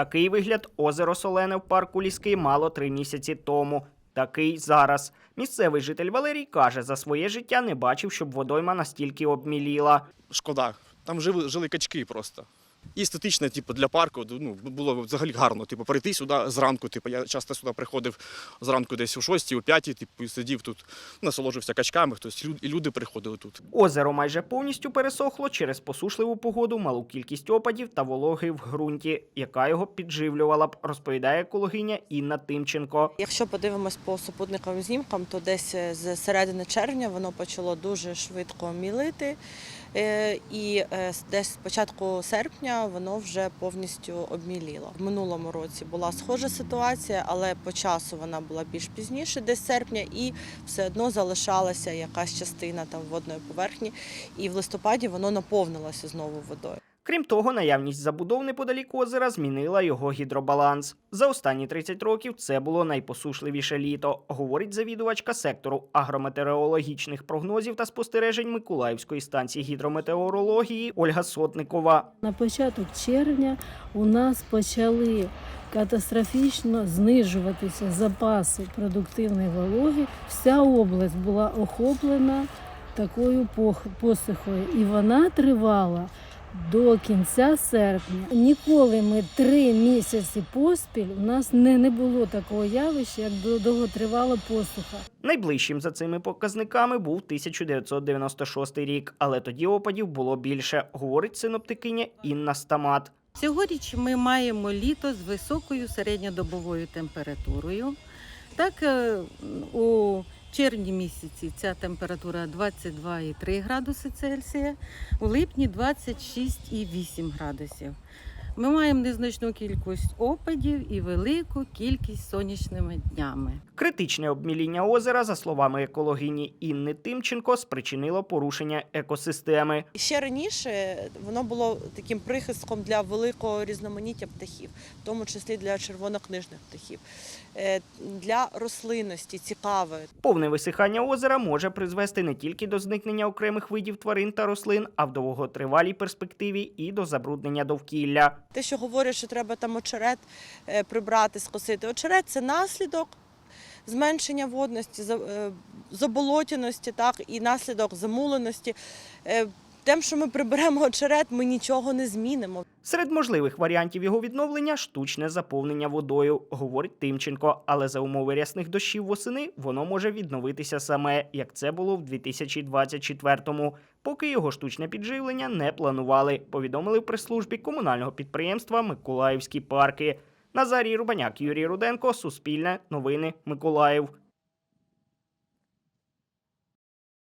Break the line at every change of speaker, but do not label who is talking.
Такий вигляд озеро Солене в парку Ліски мало три місяці тому. Такий зараз. Місцевий житель Валерій каже, за своє життя не бачив, щоб водойма настільки обміліла.
шкода. Там жили, жили качки просто. І естетично, типу, для парку ну, було взагалі гарно. Типу, прийти сюди зранку. Типу, я часто сюди приходив зранку десь о 6 о 5 типу, і сидів тут, насолоджувався качками, хтось і люди приходили тут.
Озеро майже повністю пересохло через посушливу погоду, малу кількість опадів та вологи в ґрунті, яка його підживлювала б, розповідає екологиня Інна Тимченко.
Якщо подивимось по супутниковим знімкам, то десь е, з середини червня воно почало дуже швидко мілити. Е, І е, десь з початку серпня воно вже повністю обміліло. В минулому році була схожа ситуація, але по часу вона була більш пізніше, десь серпня, і все одно залишалася якась частина там водної поверхні. І в листопаді воно наповнилося знову водою.
Крім того, наявність забудов неподалік озера змінила його гідробаланс. За останні 30 років це було найпосушливіше літо, говорить завідувачка сектору агрометеорологічних прогнозів та спостережень Миколаївської станції гідрометеорології Ольга Сотникова.
На початок червня у нас почали катастрофічно знижуватися запаси продуктивної вологи. Вся область була охоплена такою посухою, і вона тривала до кінця серпня. Ніколи ми три місяці поспіль у нас не, не було такого явища, як довготривала посуха.
Найближчим за цими показниками був 1996 рік, але тоді опадів було більше, говорить синоптикиня Інна Стамат.
Цьогоріч ми маємо літо з високою середньодобовою температурою. Так, е, червні місяці ця температура 22,3 градуси Цельсія, у липні 26,8 градусів. Ми маємо незначну кількість опадів і велику кількість сонячними днями.
Критичне обміління озера, за словами екологині Інни Тимченко, спричинило порушення екосистеми.
Ще раніше воно було таким прихистком для великого різноманіття птахів, в тому числі для червонокнижних птахів, Е, для рослинності цікавої.
Повне висихання озера може призвести не тільки до зникнення окремих видів тварин та рослин, а в довготривалій перспективі і до забруднення довкілля.
Те, що говорять, що треба там очерет е, прибрати, скосити. Очерет це наслідок зменшення водності, е, заболотяності, так, і наслідок замуленості. Тим, що ми приберемо очерет, ми нічого не змінимо.
Серед можливих варіантів його відновлення штучне заповнення водою, говорить Тимченко. Але за умови рясних дощів восени воно може відновитися саме, як це було в 2024-му, поки його штучне підживлення не планували. Повідомили в прес-службі комунального підприємства Миколаївські парки. Назарій Рубаняк, Юрій Руденко, Суспільне, Новини, Миколаїв.